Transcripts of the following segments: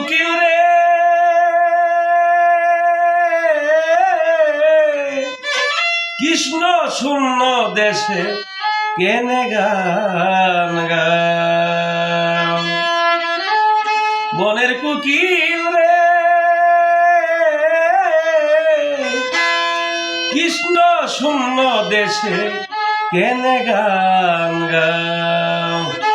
কুকিল রে। কৃষ্ণ শূন্য দেশে কেনে গান বনের কুকিল রে। কৃষ্ণ শূন্য দেশে কেনে গান গান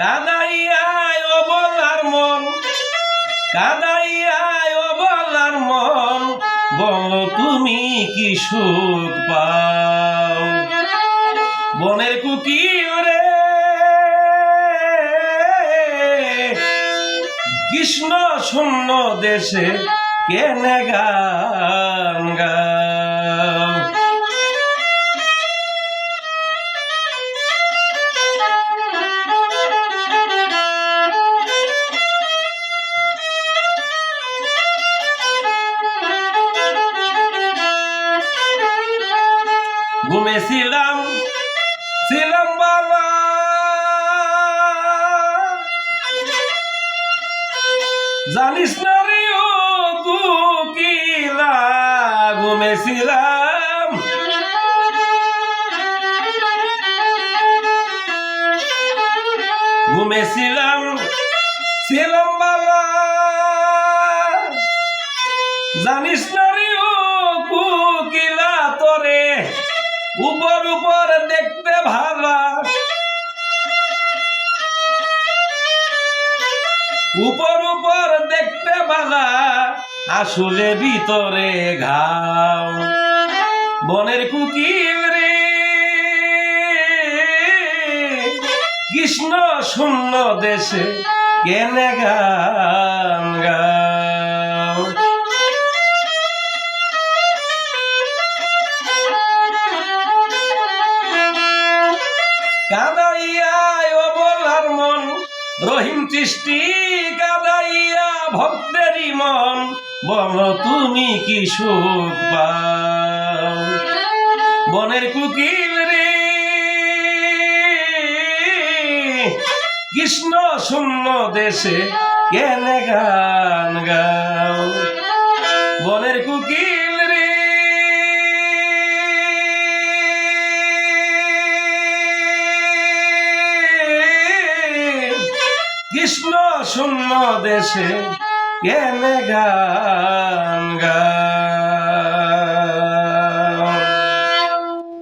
কাদাইয়ায় অবলার মন, কাদাইয়ায় অবলার মন, বলো তুমি কি সুখ পাও? বনের কুকিল রে কৃষ্ণ শূন্য দেশে কেনে গান ঘুমেছিলাম ছিলাম বাবা জানিস না রে ও কুকিলা ঘুমেছিলাম ঘুমেছিলাম ছিলাম বাবা জানিস না উপর দেখতে ভালা। উপর উপর দেখতে ভালা। আসলে ভিতরে ঘাও। বনের কুকিল রে। কৃষ্ণ শূন্য দেশে কেনে গান গাও কাদাইয়ায় অবলার মন, রহিম সৃষ্টি কাদাইয়া ভক্তেরই মন, বল তুমি কি সুখ পাও বনের কুকিল রে, কৃষ্ণ শূন্য দেশে কেন গান গাও? কৃষ্ণ শূন্য দেশে কেন গান গা